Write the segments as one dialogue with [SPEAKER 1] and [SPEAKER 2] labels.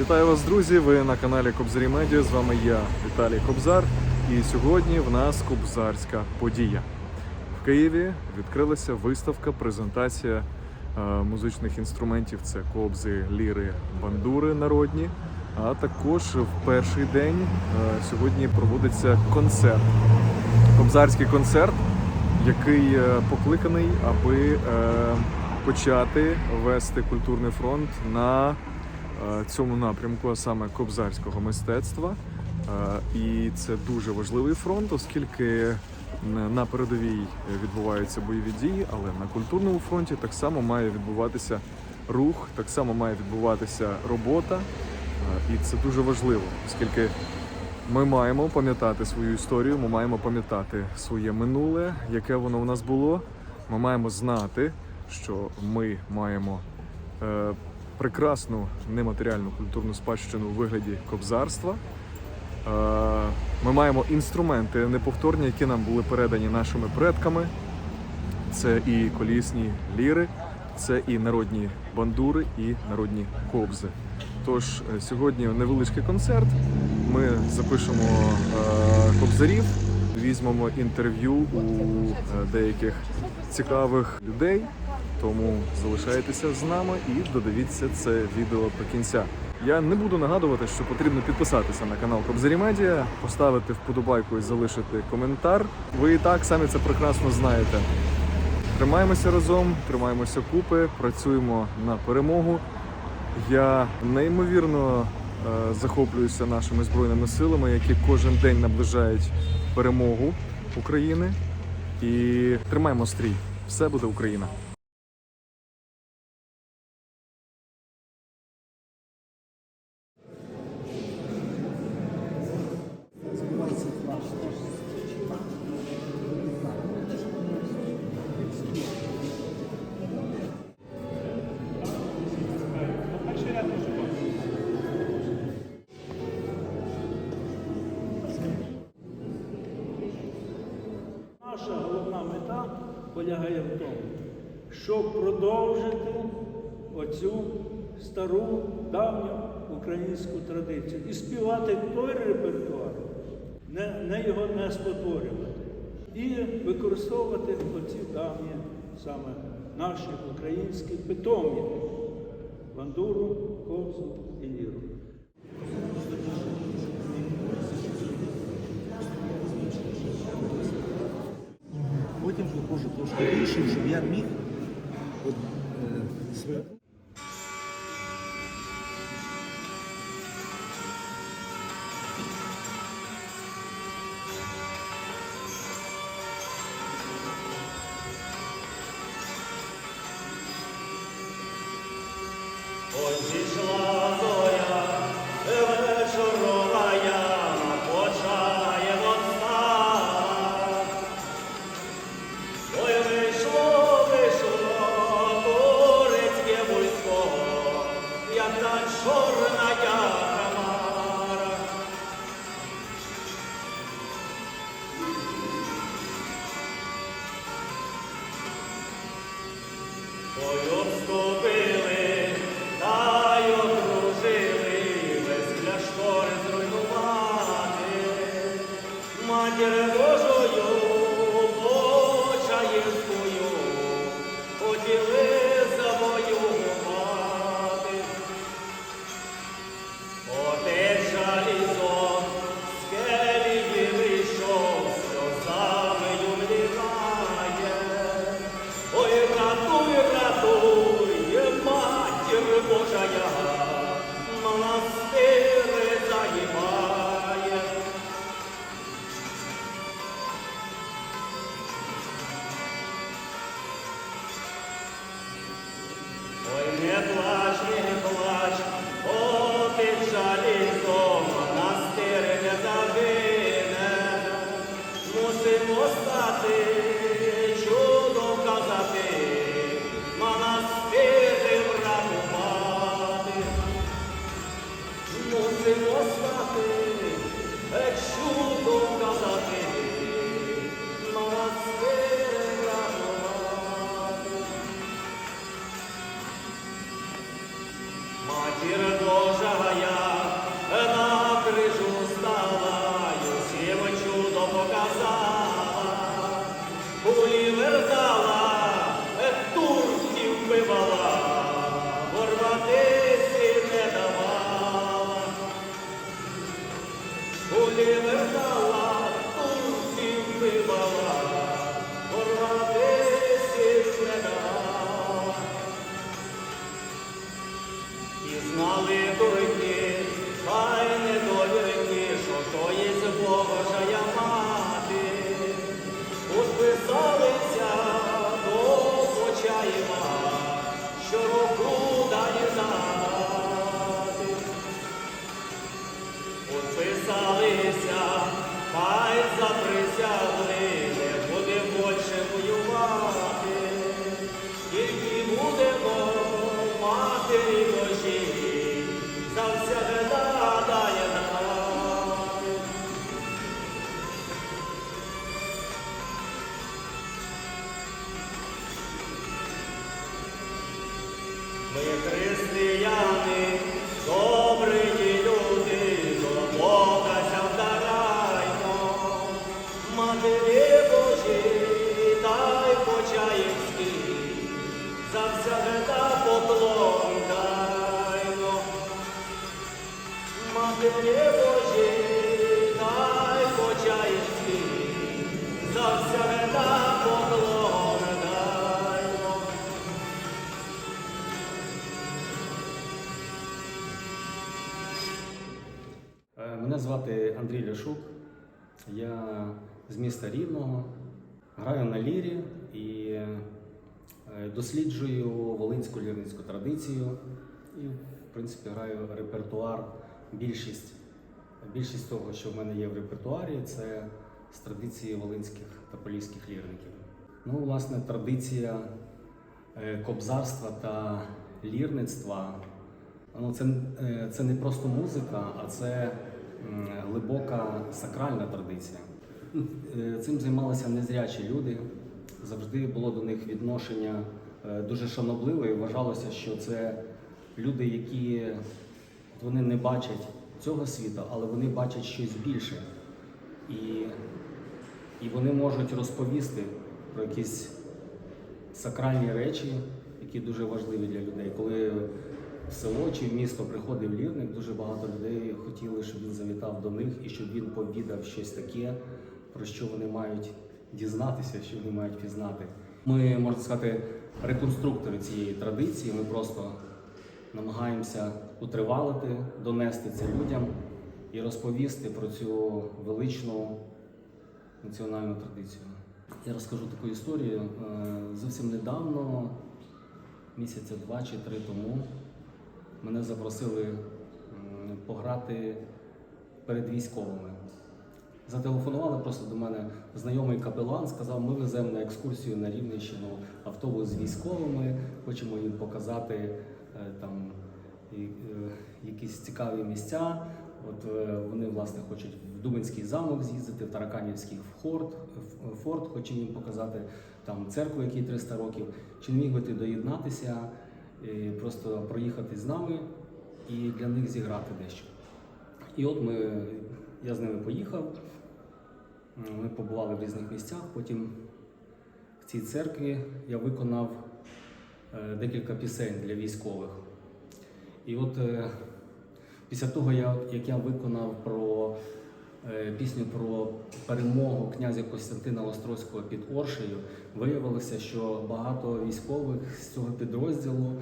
[SPEAKER 1] Вітаю вас, друзі! Ви на каналі Кобзарі Медіа. З вами я, Віталій Кобзар. І сьогодні в нас кобзарська подія. В Києві відкрилася виставка, презентація е, музичних інструментів. Це кобзи, ліри, бандури народні. А також в перший день е, сьогодні проводиться концерт. Кобзарський концерт, який е, покликаний, аби почати вести культурний фронт на цьому напрямку, а саме кобзарського мистецтва. Е, І це дуже важливий фронт, оскільки на- передовій відбуваються бойові дії, але на культурному фронті так само має відбуватися рух, так само має відбуватися робота. Е, І це дуже важливо, оскільки ми маємо пам'ятати свою історію, ми маємо пам'ятати своє минуле, яке воно у нас було. Ми маємо знати, що ми маємо е, прекрасну нематеріальну культурну спадщину у вигляді кобзарства. Е, ми маємо інструменти неповторні, які нам були передані нашими предками. Це і колісні ліри, це і народні бандури, і народні кобзи. Тож е, сьогодні невеличкий концерт. Ми запишемо е, кобзарів, візьмемо інтерв'ю у деяких цікавих людей. Тому залишайтеся з нами і додивіться це відео до кінця. Я не буду нагадувати, що потрібно підписатися на канал Кобзарі Медіа, поставити вподобайку і залишити коментар. Ви і так самі це прекрасно знаєте. Тримаємося разом, тримаємося купи, працюємо на перемогу. Я неймовірно е, захоплююся нашими збройними силами, які кожен день наближають перемогу України. І тримаємо стрій. Все буде Україна.
[SPEAKER 2] Полягає в тому, щоб продовжити оцю стару давню українську традицію і співати той репертуар, не, не його не спотворювати. І використовувати оці давні саме наші українські питомі бандуру, кобзу
[SPEAKER 3] виходжу трошки більше, щоб я міг от, е, крижу стала, Йосифа чудо показала, Гулівер дала, Ми християни, добрі люди, до Бога завдараймо. Матері Божі, дай почаївські, завсягда поклон даймо. Матері Божі,
[SPEAKER 4] Мене звати Андрій Ляшук. Я з міста Рівного, граю на лірі і е, досліджую волинську лірницьку традицію. І, в принципі, граю репертуар. Більшість, більшість того, що в мене є в репертуарі, це з традиції волинських та поліських лірників. Ну, власне, традиція е, кобзарства та лірництва Ну, це, е, це не просто музика, а це глибока сакральна традиція. Е, Цим займалися незрячі люди. Завжди було до них відношення е, дуже шанобливе і вважалося, що це люди, які вони не бачать цього світу, але вони бачать щось більше. І, і вони можуть розповісти про якісь сакральні речі, які дуже важливі для людей. Коли в село чи в місто приходив лірник, дуже багато людей хотіли, щоб він завітав до них і щоб він повідав щось таке, про що вони мають дізнатися, що вони мають пізнати. Ми, можна сказати, реконструктори цієї традиції. Ми просто намагаємося утривалити, донести це людям і розповісти про цю величну національну традицію. Я розкажу таку історію. Е, Зовсім недавно, місяця два чи три тому, мене запросили пограти перед військовими. Зателефонували просто до мене знайомий капелан, сказав, ми веземо на екскурсію на Рівненщину автобус з військовими, хочемо їм показати е, там е, якісь цікаві місця. От е, вони власне хочуть в Дубинський замок з'їздити, в Тараканівський форт, форт, хоче їм показати там церкву, якій 300 років. Чи не міг би ти доєднатися, просто проїхати з нами і для них зіграти дещо. І от ми, я з ними поїхав, ми побували в різних місцях. Потім в цій церкві я виконав е, декілька пісень для військових. І от е, після того, як я виконав про е, пісню про перемогу князя Костянтина Острозького під Оршею, виявилося, що багато військових з цього підрозділу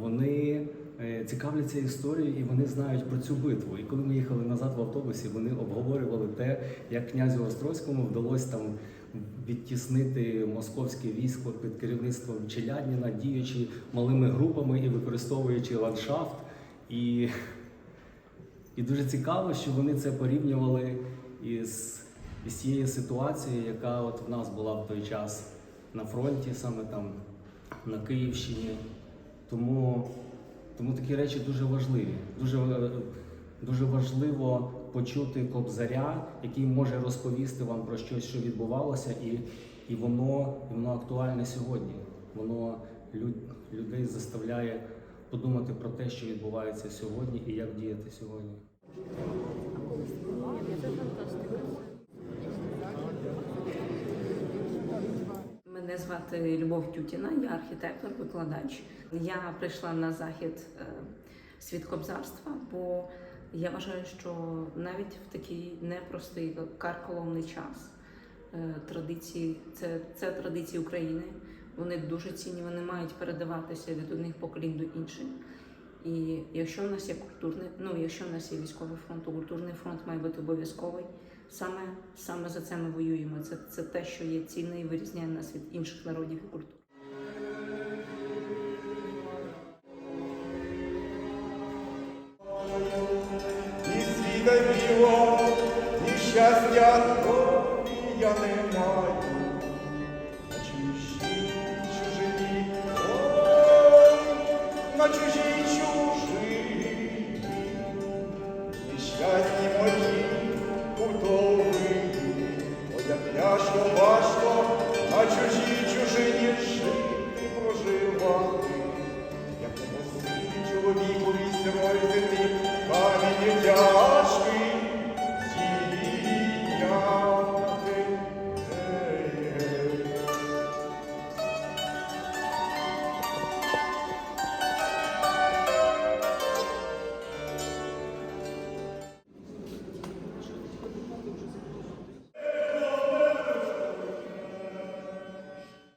[SPEAKER 4] вони е, цікавляться історією і вони знають про цю битву. І коли ми їхали назад в автобусі, вони обговорювали те, як князю Острозькому вдалося там відтіснити московське військо під керівництвом Челядніна, діючи малими групами і використовуючи ландшафт. І і дуже цікаво, що вони це порівнювали із, із тією ситуацією, яка от в нас була в той час на фронті, саме там на Київщині. Тому, тому такі речі дуже важливі. Дуже, е, дуже важливо почути кобзаря, який може розповісти вам про щось, що відбувалося, і, і воно, і воно актуальне сьогодні. Воно люд- людей заставляє подумати про те, що відбувається сьогодні і як діяти сьогодні.
[SPEAKER 5] Мене звати Любов Тютіна, я архітектор, викладач. Я прийшла на захід е, світ кобзарства, бо я вважаю, що навіть в такий непростий карколомний час е, традиції, це, це традиції України. Вони дуже цінні, вони мають передаватися від одних поколінь до інших. І якщо в нас є культурний, ну якщо в нас є військовий фронт, то культурний фронт має бути обов'язковий. Саме саме за це ми воюємо. Це, це те, що є цінне і вирізняє нас від інших народів і культур.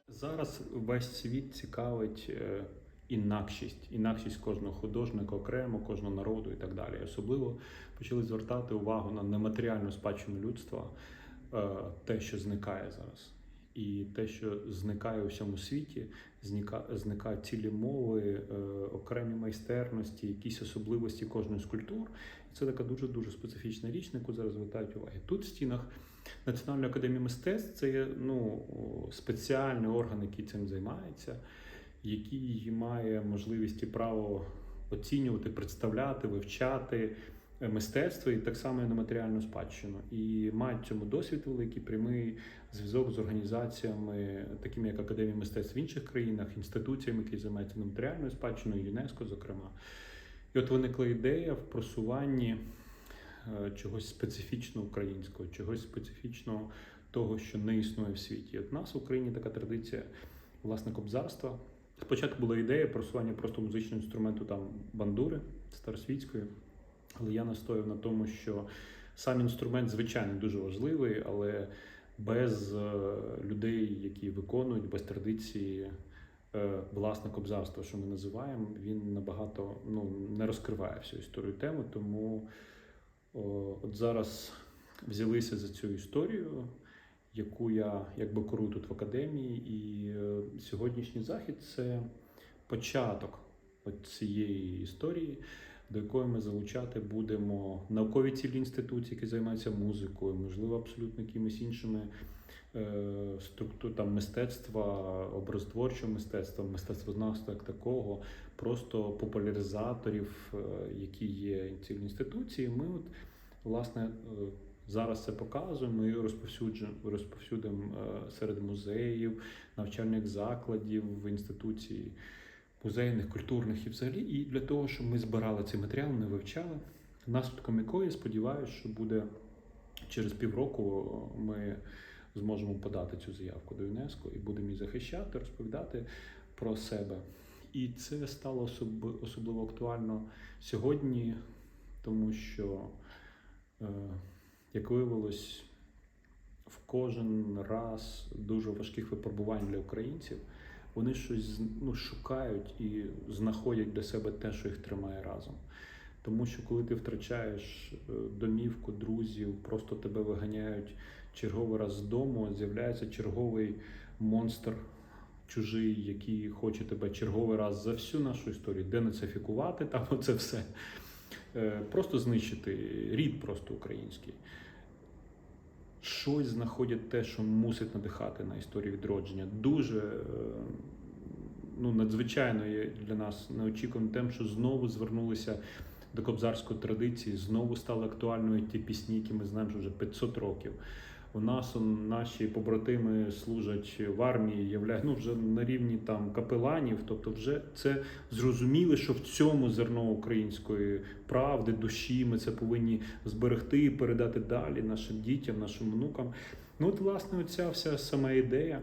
[SPEAKER 6] Зараз весь світ цікавить е, інакшість, інакшість кожного художника окремо, кожного народу і так далі. Особливо почали звертати увагу на нематеріальну спадщину людства, е, те, що зникає зараз. І те, що зникає у всьому світі, зникають цілі мови, е, окремі майстерності, якісь особливості кожної з культур. І це така дуже дуже специфічна річ, на яку зараз звертають уваги. Тут в стінах Національної академії мистецтв це є ну, спеціальний орган, який цим займається, який має можливість і право оцінювати, представляти, вивчати е, мистецтво і так само і нематеріальну спадщину. І мають цьому досвід великий прямий зв'язок з організаціями, такими як Академія мистецтв в інших країнах, інституціями, які займаються нематеріальною спадщиною, ЮНЕСКО, зокрема. І от виникла ідея в просуванні е, чогось специфічно українського, чогось специфічного того, що не існує в світі. От у нас в Україні така традиція власне кобзарства. Спочатку була ідея просування просто музичного інструменту там бандури старосвітської, але я настояв на тому, що сам інструмент, звичайно, дуже важливий, але без е, людей, які виконують, без традиції е, власне кобзарства, що ми називаємо, він набагато ну, не розкриває всю історію теми. Тому о, от зараз взялися за цю історію, яку я якби керую тут в академії, і е, сьогоднішній захід це початок цієї історії, до якої ми залучати будемо наукові цілі інституції, які займаються музикою, можливо, абсолютно якимись іншими е, структур мистецтва, образотворчого мистецтва, мистецтвознавства як такого, просто популяризаторів, е, які є цілі інституції. Ми от власне. Е, Зараз це показуємо і розповсюджуємо розповсюдимо е, серед музеїв, навчальних закладів, інституцій музейних, культурних і взагалі. І для того, щоб ми збирали цей матеріал, не вивчали. Наслідком якої сподіваюся, що буде через півроку ми зможемо подати цю заявку до ЮНЕСКО і будемо її захищати, розповідати про себе. І це стало особ- особливо актуально сьогодні, тому що. Як виявилось, в кожен раз дуже важких випробувань для українців вони щось ну, шукають і знаходять для себе те, що їх тримає разом. Тому що коли ти втрачаєш е, домівку, друзів, просто тебе виганяють черговий раз з дому, з'являється черговий монстр чужий, який хоче тебе черговий раз за всю нашу історію денацифікувати, там оце все. Е, Просто знищити рід просто український. Щось знаходять те, що мусить надихати на історію відродження. Дуже е, ну, надзвичайно є для нас неочікуваним тим, що знову звернулися до кобзарської традиції, знову стали актуальною ті пісні, які ми знаємо вже 500 років. У нас наші побратими служать в армії, являють ну, вже на рівні там капеланів. Тобто, вже це зрозуміли, що в цьому зерно української правди, душі ми це повинні зберегти і передати далі нашим дітям, нашим онукам. Ну, от, власне, оця вся сама ідея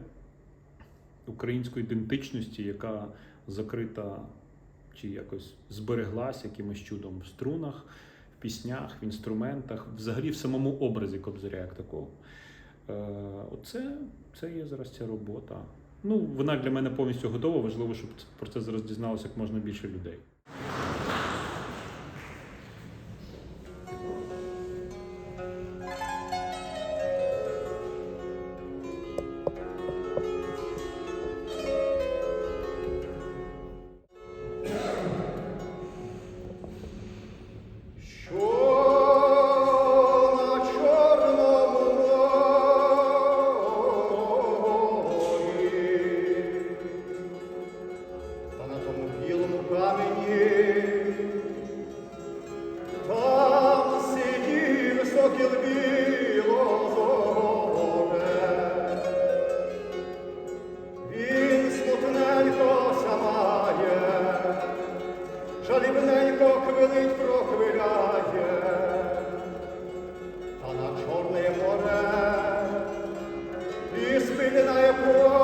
[SPEAKER 6] української ідентичності, яка закрита чи якось збереглась якимось чудом в струнах, піснях, в інструментах, взагалі в самому образі кобзаря як такого. Е, Оце це є зараз ця робота. Ну, вона для мене повністю готова. Важливо, щоб про це зараз дізналося як можна більше людей.
[SPEAKER 7] Жалібненько квилить прохвиляє, та на Чорне море і спинає поглядає.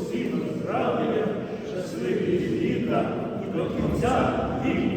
[SPEAKER 2] Всім здравлення, щасливі літа і до кінця віку.